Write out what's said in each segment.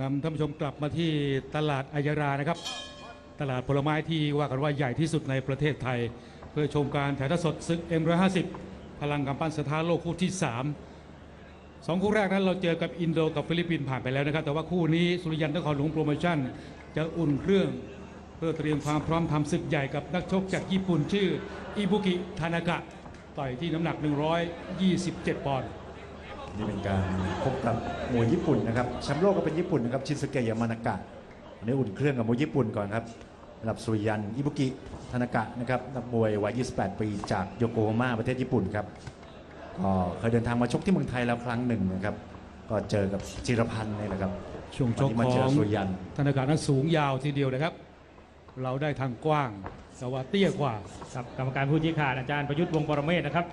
นำท่านผู้ชมกลับมาที่ตลาดอายรานะครับ ตลาดผลไม้ที่ว่ากันว่าใหญ่ที่สุดในประเทศไทย เพื่อชมการถ่ายทอดสดศึก M150 พลังกำปั้นสถานโลกคู่ที่3สองคู่แรกนั้นเราเจอกับอินโดกับฟิลิปปินส์ผ่านไปแล้วนะครับ แต่ว่าคู่นี้สุริยันนครหลวงโปรโมชั่น จะอุ่นเครื่อง เพื่อเตรียมความพร้อมทำศึกใหญ่กับนักชกจากญี่ปุ่นชื่ออิบุกิทานากะต่อยที่น้ำหนัก 127 ปอนด์ นี่เป็นการพบกับมวยญี่ปุ่นนะครับแชมป์โลกก็เป็นญี่ปุ่นนะครับชินสเกะยามานากะอันนี้อุ่นเครื่องกับมวยญี่ปุ่นก่อนครับสำหรับสุริยันอิบุกิทานากะนะครับนักมวยวัย 28 ปีจากโยโกฮาม่าประเทศญี่ปุ่นครับก็เคยเดินทางมาชกที่เมืองไทยแล้วครั้งหนึ่งนะครับ ก็เจอกับจิรพันธ์นี่แหละครับช่วงชกวันนี้มาขเจอองสุริยันธนาคารนั้นสูงยาวทีเดียวนะครับ เราได้ทางกว้างแต่ว่าเตี้ยกว่าครับกรรมการผู้ชี้ขาดอาจารย์ประยุทธ์วงศ์ปรเมศนะครับ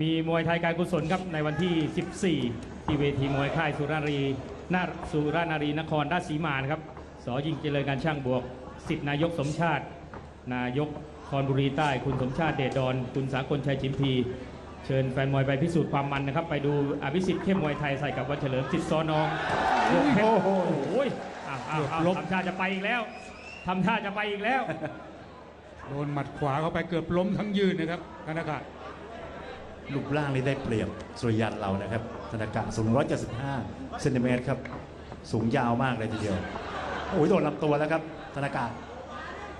มีมวยไทยการกุศลครับในวันที่ 14 ที่เวทีมวยค่ายสุรารีนาสุรานารีนครราชสีมานะครับสอยิงเจริญการช่างบวกสิทธินายกสมชาติ นายกคอนบุรีใต้ คุณสมชาติเดชดอน คุณสากลชัยชิมพี เชิญแฟนมวยไปพิสูจน์ความมันนะครับ ไปดูอภิสิทธิ์เข้มมวยไทยใส่กับวันเฉลิมสิทธิ์ซอนองยกเพชรโอ้โหโอ้ยอ้าวอ้าวอ้าวลบทำท่าจะไปอีกแล้วทำท่าจะไปอีกแล้ว โดนหมัดขวาเข้าไปเกือบล้มทั้งยืนนะครับธนากะ รูปร่างนี้ได้เปรียบสุริยันเรานะครับธนากะสูง 175เซนติเมตรครับ สูงยาวมากเลยทีเดียว โอ้ยโดนลำตัวแล้วครับธนากะ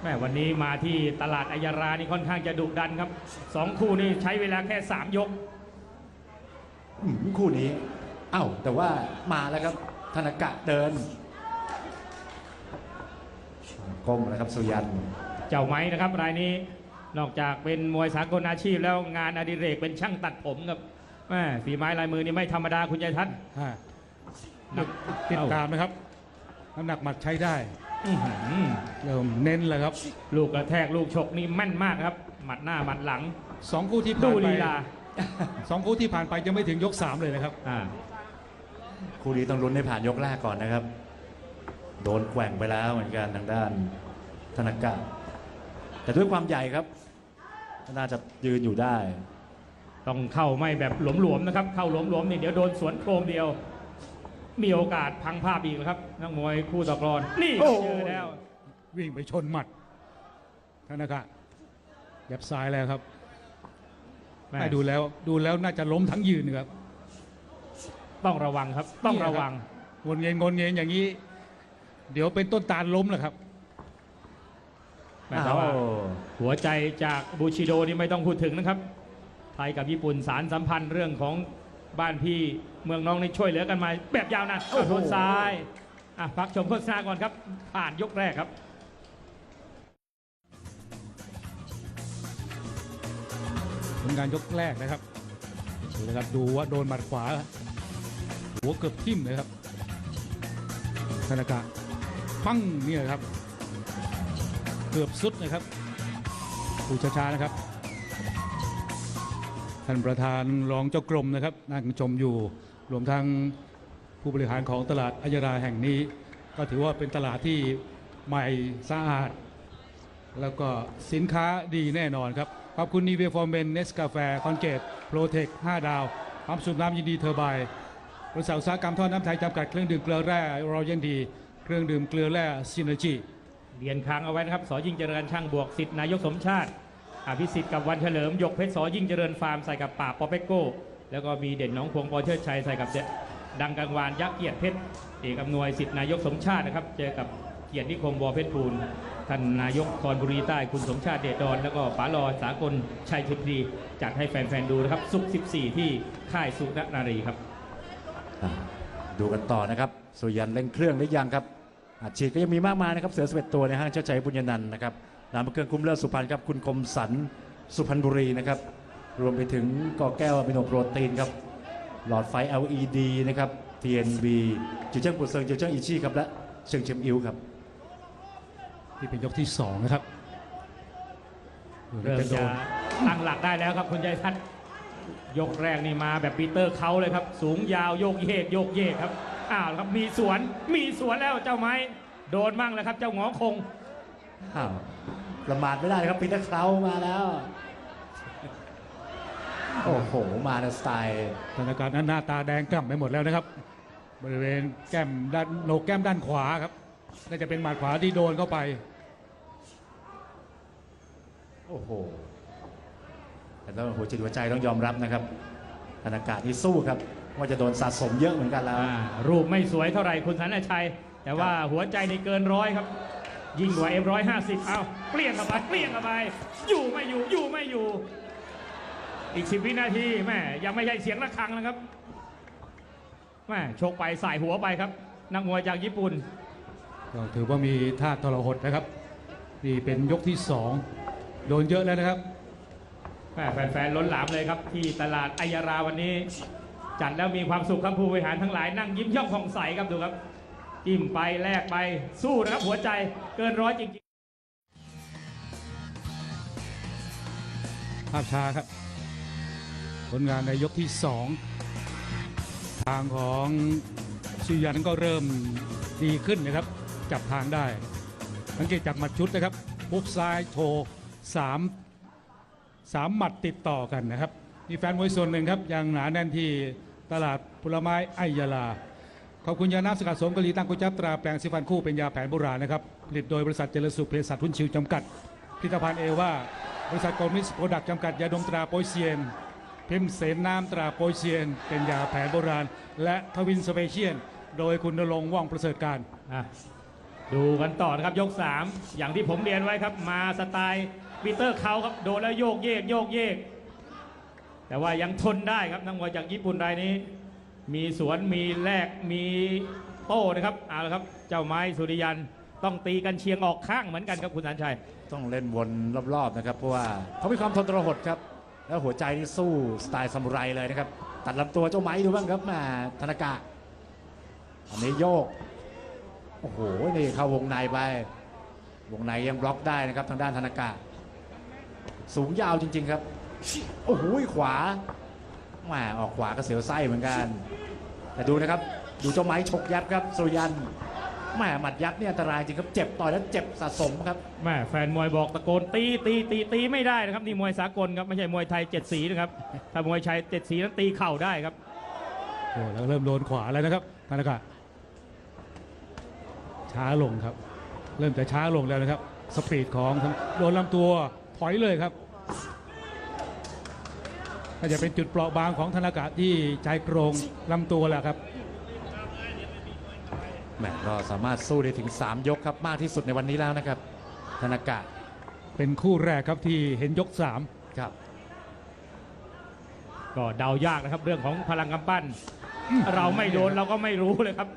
แม่วันนี้มาที่ตลาดอัยยารานี่ค่อนข้างจะดุดันครับสองคู่นี่ใช้เวลาแค่ 3 ยก อืมคู่นี้เอ้าแต่ว่ามาแล้วครับธนกะเดินก้มนะครับสุยัน เจ้าไม้นะครับรายนี้ นอกจากเป็นมวยสากลอาชีพแล้วงานอดิเรกเป็นช่างตัดผมครับแม่ฝีไม้ลายมือนี่ไม่ธรรมดาคุณยายทัศน์ฮะติดตามนะครับน้ำหนักหมัดใช้ได้อื้อหือเริ่มเน้นแล้วครับ ลูกกระแทกลูกฉกนี่แม่นมากครับ หมัดหน้าหมัดหลังสองคู่ที่ดูผ่านไปลีลาสองคู่ที่ผ่านไปยังไม่ถึงยกสามเลยนะครับอ่าคู่นี้ต้องลุ้นให้ผ่านยกแรกก่อนนะครับ โดนแกว่งไปแล้วเหมือนกันทางด้านธนกะ แต่ด้วยความใหญ่ครับน่าจะยืนอยู่ได้ ต้องเข้าไม่แบบหลวมๆนะครับ เข้าหลวมๆนี่เดี๋ยวโดนสวนโครมเดียว มีโอกาสพังภาพอีกนะครับนักมวยคู่ต่อกรอนนี่โอ้เจอแล้ว วิ่งไปชนหมัดธนากะยับซ้ายแล้วครับแม่ให้ดูแล้วดูแล้วน่าจะล้มทั้งยืนครับต้องระวังครับ ต้องระวังวนเงินงนเงินอย่างนี้ เดี๋ยวเป็นต้นตาลล้มแหละครับ แม้แต่ว่าอ้าวหัวใจจากบูชิโดนี่ไม่ต้องพูดถึงนะครับ ไทยกับญี่ปุ่นสารสัมพันธ์เรื่องของบ้านพี่เมืองน้องนี่ช่วยเหลือกันมา แบบยาวนานโอ้โหโดนซ้ายอะพักชมโฆษณาก่อนครับ ผ่านยกแรกครับผลงานยกแรกนะครับดูนะครับดูว่าโดนหมัดขวา หัวเกือบทิ่มเลยครับธนากะปั้งเนี่ยครับ เกือบสุดนะครับดูช้าๆนะครับ ท่านประธานรองเจ้ากรมนะครับนั่งชมอยู่รวมทั้งผู้บริหารของตลาดอัยราแห่งนี้ ก็ถือว่าเป็นตลาดที่ใหม่สะอาด แล้วก็สินค้าดีแน่นอนครับ ขอบคุณนีเวฟอร์เมนเนสกาแฟคอนเกตโปรเทค 5 ดาวปั๊มสูบน้ำยินดีเทอร์ไบน์บริษัทอุตสาหกรรมท่อน้ำไทยจำกัดเครื่องดื่มเกลือแร่รอยันดี เครื่องดื่มเกลือแร่ซินเนจี เรียนค้างเอาไว้นะครับสอยิ่งเจริญช่างบวกสิทธิ์นายกสมชาติอภิสิทธิ์กับวันเฉลิมยกเพชรสอยิ่งเจริญฟาร์มใส่กับป่าปอเปกโก้แล้วก็มีเด่นน้องพวงปอเชิดชัยใส่กับเดดังกังวานยักษ์เกียรติเพชรเอกอำนวยสิทธิ์นายกสมชาตินะครับ เจอกับเกียรตินิคมวอเพชรพูลท่านนายกคอนบุรีใต้คุณสมชาติเดชดอน แล้วก็ป๋าลอสากลชัยชิพรีจัดให้แฟนๆดูนะครับศุก14 ที่ค่ายสุรนารีครับ ดูกันต่อนะครับ สุยันเร่งเครื่องหรือยังครับ อัดฉีดก็ยังมีมากมายนะครับ เสือสเวตตัวในห้างเจ้าชัยบุญยนันท์นะครับนามเครื่องคุ้มเลิศสุพรรณครับ คุณคมสันสุพรรณบุรีนะครับ รวมไปถึงกอแก้วอะมิโนโปรตีนครับ หลอดไฟ LED นะครับ TNB จิวเจิ้งปุเซิงจิวเจิ้งอีชี่ครับและเชิงเชมอิวครับที่เป็นยกที่2นะครับเริ่มโดจะนตั้งหลักได้แล้วครับคุณใจทัศน์ยกแรกนี่มาแบบปีเตอร์เขาเลยครับ สูงยาวโยกเยกโยกเยกครับ อ้าวครับมีสวนมีสวนแล้วเจ้าไม้โดนมั่งแล้วครับ เจ้าหงอคงอ้าวประมาทไม่ได้นะครับปีเตอร์เคลามาแล้วโอ้โหมาในสไตล์ธนาคารนั้นหน้าตาแดงกล่ำไปหมดแล้วนะครับ บริเวณแก้มด้านโหนกแก้มด้านขวาครับน่าจะเป็นหมัดขวาที่โดนเข้าไปโอ้โหแต่ต้องหัวจิตหัวใจต้องยอมรับนะครับธนากาที่สู้ครับ ว่าจะโดนสะสมเยอะเหมือนกันแล้ว อ่ารูปไม่สวยเท่าไหร่คุณสันชัย แต่ว่าหัวใจในเกินร้อยครับ ยิ่งกว่า M150 เอาเปลี่ยนเข้าไปเปลี่ยนเข้าไป อยู่ไม่อยู่อยู่ไม่อยู่ อีก10วินาทีแม่ยังไม่ใช่เสียงระฆังนะครับแม่ชกไปสายหัวไปครับ นักมวยจากญี่ปุ่น ก็ถือว่ามีท่าทรหดนะครับ นี่เป็นยกที่สองโดนเยอะแล้วนะครับแม่แฟนๆล้นหลามเลยครับ ที่ตลาดอัยยาราวันนี้ จัดแล้วมีความสุขครับผู้บริหารทั้งหลายนั่งยิ้มย่องผ่องใสครับดูครับจิ้มไปแลกไปสู้นะครับหัวใจเกินร้อยจริงๆภาพช้าครับ ผลงานในยกที่สองทางของชิยันก็เริ่มดีขึ้นนะครับ จับทางได้ สังเกตจากหมัดชุดนะครับปุ๊บซ้ายโชว์สามสามหมัดติดต่อกันนะครับ มีแฟนมวยส่วนหนึ่งครับ ยังหนาแน่นที่ ตลาดผลไม้ไอยาลา ขอบคุณยาน้ำสกัดสมกะหรี่ตั้งกุจับตราแปลงสีฟันคู่เป็นยาแผนโบราณนะครับ ผลิตโดยบริษัทเจริญสุขเภสัชหุ้นชิวจำกัดผลิตภัณฑ์เอว่าบริษัทโกลมิสโปรดักต์จำกัดยาดมตราโปยเซียนพิมพ์เสนน้ำตราโปยเซียน เป็นยาแผนโบราณ และทวินสเปเชียน โดยคุณนรงค์ว่องประเสริฐการอะดูกันต่อนะครับยก 3 อย่างที่ผมเรียนไว้ครับ มาสไตล์ปีเตอร์เขาครับโดนแล้วโยกเยกโยกเยก แต่ว่ายังทนได้ครับนักมวยจากญี่ปุ่นรายนี้ มีสวนมีแลกมีโต้นะครับเอาละครับ เจ้าไม้สุริยันต้องตีกันเชียงออกข้างเหมือนกันครับคุณสันชัย ต้องเล่นวนรอบๆนะครับ เพราะว่าเขามีความทนทรหดครับ แล้วหัวใจนี่สู้สไตล์ซามูไรเลยนะครับ ตัดลำตัวเจ้าไม้ดูบ้างครับมาธนากะอันนี้โยกโอ้โหนี่เข้าวงในไป วงในยังบล็อกได้นะครับทางด้านธนากะสูงยาวจริง ๆ ครับ โอ้โหขวาแหมออกขวาก็เสียวไส้เหมือนกัน แต่ดูนะครับ ดูเจ้าไม้ฉกยัดครับสุริยันแหมหมัดยัดเนี่ยอันตรายจริงครับเจ็บต่อยแล้วเจ็บสะสมครับ แม่แฟนมวยบอกตะโกนตีตีตีตีไม่ได้นะครับนี่มวยสากลครับไม่ใช่มวยไทยเจ็ดสีนะครับถ้ามวยชายเจ็ดสีนั้นตีเข่าได้ครับโอ้แล้วเริ่มโดนขวาแล้วนะครับธนากะช้าลงครับ เริ่มจะช้าลงแล้วนะครับ สปีดของทางโดนลำตัวถอยเลยครับ น่าจะเป็นจุดเปราะบางของธนากะที่ชายโครงลำตัวแหละครับแหมก็สามารถสู้ได้ถึง 3 ยกครับมากที่สุดในวันนี้แล้วนะครับ ธนากะเป็นคู่แรกครับที่เห็นยกสามครับ ก็เดายากนะครับเรื่องของพลังกำปั้น เราไม่โดนเราก็ไม่รู้เลยครับ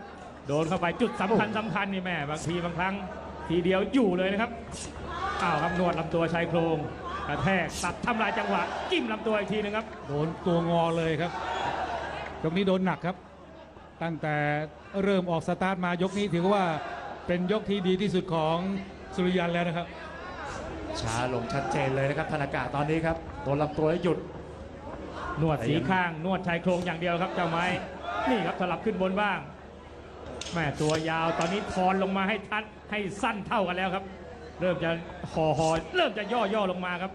โดนเข้าไปจุดสำคัญสำคัญนี่แม่บางทีบางครั้ง ทีเดียวอยู่เลยนะครับอ้าวครับนวดลำตัวชายโครง กระแทกตัดทำลายจังหวะ จิ้มลำตัวอีกทีหนึงครับ โดนตัวงอเลยครับ ยกนี้โดนหนักครับ ตั้งแต่เริ่มออกสตาร์ทมายกนี้ถือว่าเป็นยกที่ดีที่สุดของสุริยันแล้วนะครับ ช้าลงชัดเจนเลยนะครับธนากะตอนนี้ครับโดนลำตัวแล้วหยุด นวดสีข้าง นวดชายโครงอย่างเดียวครับเจ้าไม้ นี่ครับสลับขึ้นบนบ้างแม่ตัวยาวตอนนี้ทอนลงมาให้ทัดให้สั้นเท่ากันแล้วครับ เริ่มจะห่อหอเริ่มจะย่อย่อลงมาครับ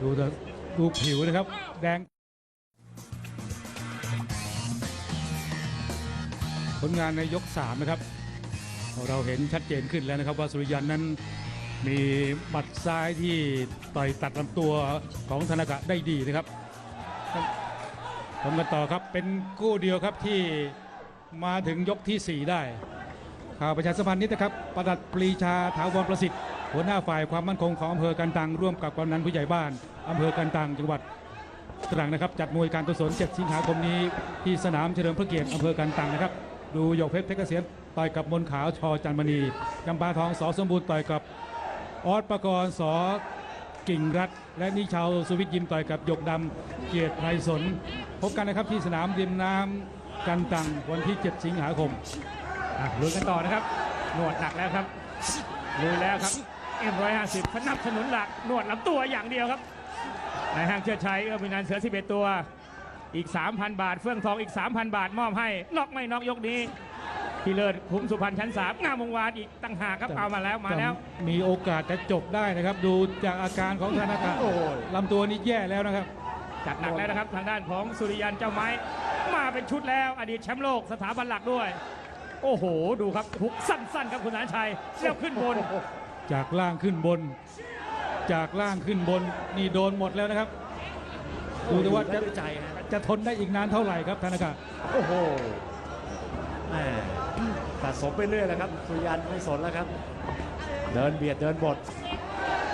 ดูดูผิวนะครับ แดง ผลงานในยก 3 นะครับ เราเห็นชัดเจนขึ้นแล้วนะครับ ว่าสุริยันนั้นมีหมัดซ้ายที่ต่อยตัดลำตัวของธนากะได้ดีนะครับชมกันต่อครับเป็นกู้เดียวครับที่มาถึงยกทีสี่4 ได้ ข่าวประชาสัมพันธ์นี้นะครับประดัดปรีชาถาวรประสิทธิ์หัวหน้าฝ่ายความมั่นคงของอำเภอกันตังร่วมกับกำนันผู้ใหญ่บ้านอำเภอกันตังจังหวัดตรังนะครับ จัดมวยการกุศล7สิงหาคมนี้ที่สนามเฉลิมพระเกียรติอำเภอกันตังนะครับ ดูหยกเพชรเพชรเกษมต่อยกับมนขาวชอจันมณีจำปาทองสอสมบูรณ์ต่อยกับออสประกรณ์สอกิ่งรัฐและนิชาวสุวิทย์ยิมต่อยกับหยกดำเกียรติไพรสนพบกันนะครับที่สนามริมน้ำกันตังวันที่ 7 สิงหาคม ลุยกันต่อนะครับนวดหนักแล้วครับลุยแล้วครับเอ็มร้อยห้าสิบสนับสนุนหลักนวดลำตัวอย่างเดียวครับนายห้างเชิดชัยเอื้อมินันเสือ11ตัวอีก 3,000 บาท เฟื่องทองอีก 3,000 บาท มอบให้น็อกไม่น็อกยกนี้พี่เลิศภูมิสุพรรณชั้น3งามวงวานอีกตั้งหากครับเอามาแล้วมาแล้วจะมีโอกาสจะจบได้นะครับ ดูจากอาการของธนากะโอ้ยลำตัวนี้แย่แล้วนะครับ จัดหนักแล้วนะครับ ทางด้านของสุริยันเจ้าไม้ มาเป็นชุดแล้ว อดีตแชมป์โลกสถาบันหลักด้วย โอ้โห ดูครับหุกสั้น ๆ ครับคุณสารชัยแล้วขึ้นบน จากล่างขึ้นบน จากล่างขึ้นบน นี่โดนหมดแล้วนะครับ ดูแต่ว่าจะด้วยใจฮะจะทนได้อีกนานเท่าไหร่ครับธนากะโอ้โหแหม่สะสมไปเรื่อยแล้วครับ สุริยันไม่สนแล้วครับ เดินเบียดเดินบด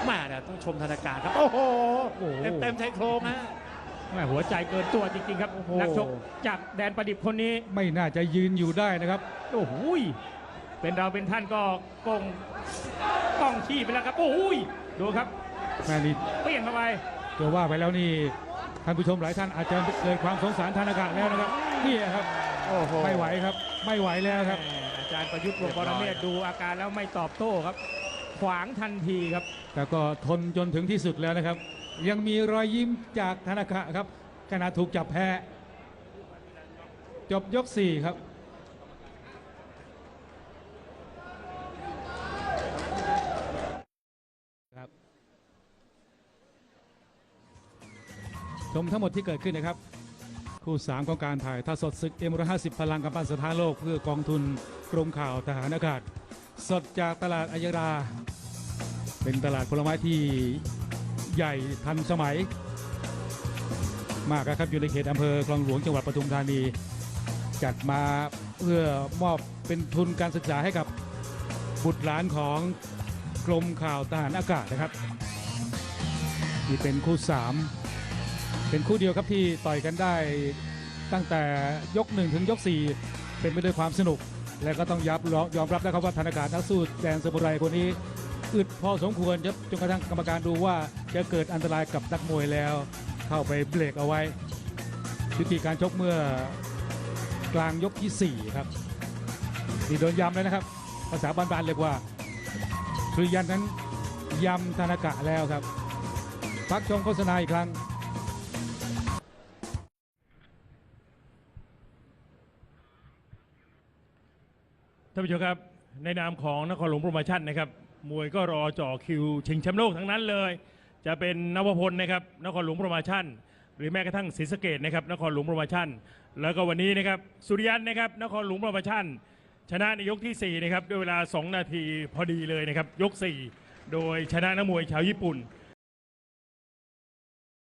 แม่เนี่ยต้องชมธนาการครับ โอ้โหโอ้โหเต็มเต็มๆชายโครงฮะแม่ หัวใจเกินตัวจริงๆครับโอ้โหนักชกจากแดนประดิบคนนี้ ไม่น่าจะยืนอยู่ได้นะครับ โอ้โหยเป็นเราเป็นท่านก็กงกล้องขี้ไปแล้วครับ โอ้โหยดูครับแม่นี่เปลี่ยนเข้าไปจะว่าไปแล้วนี่ท่านผู้ชมหลายท่านอาจจะเกิดความสงสารธนากะแล้วนะครับนี่ครับโอ้โหไม่ไหวครับ ไม่ไหวแล้วครับแหม่อาจารย์ประยุทธ์วงศ์ปรเมศดูอาการแล้วไม่ตอบโต้ครับ ขวางทันทีครับ แต่ก็ทนจนถึงที่สุดแล้วนะครับ ยังมีรอยยิ้มจากธนากะครับขณะถูกจับแพ้จบยก4ครับครับ ชมทั้งหมดที่เกิดขึ้นนะครับ คู่ 3 ของการถ่ายทอดสดศึก M150 พลังกำปั้นสถานโลกเพื่อกองทุนกรมข่าวทหารอากาศ สดจากตลาดอัยรา เป็นตลาดผลไม้ที่ ใหญ่ทันสมัย มากนะครับอยู่ในเขตอำเภอคลองหลวงจังหวัดปทุมธานี จัดมาเพื่อมอบเป็นทุนการศึกษาให้กับบุตรหลานของกรมข่าวทหารอากาศนะครับนี่เป็นคู่ 3 เป็นคู่เดียวครับที่ต่อยกันได้ตั้งแต่ยก 1 ถึงยก 4 เป็นไปด้วยความสนุก และก็ต้องยับยอมรับนะครับว่าธนาคารนักสู้แดนสมุไรคนนี้ อึดพอสมควรครับจนกระทั่งกรรมการดูว่าจะเกิดอันตรายกับนักมวยแล้ว เข้าไปเบรกเอาไว้วิธีการชกเมื่อกลางยกที่ 4 ครับนี่โดนย้ำเลยนะครับ ภาษาบ้านๆเรียกว่าสุริยันนั้นย้ำธนากะแล้วครับ พักชมโฆษณาอีกครั้งท่านผู้ชมครับในนามของนครหลวงโปรโมชั่นนะครับ มวยก็รอจ่อคิว ชิงแชมป์โลกทั้งนั้นเลย จะเป็นนวพลนะครับนครหลวงโปรโมชั่น หรือแม้กระทั่งศรีสะเกดนะครับนครหลวงโปรโมชั่น แล้วก็วันนี้นะครับสุริยันนะครับนครหลวงโปรโมชั่น ชนะในยกที่ 4 นะครับ ด้วยเวลา 2 นาทีพอดีเลยนะครับ ยก 4 โดยชนะนักมวยชาวญี่ปุ่น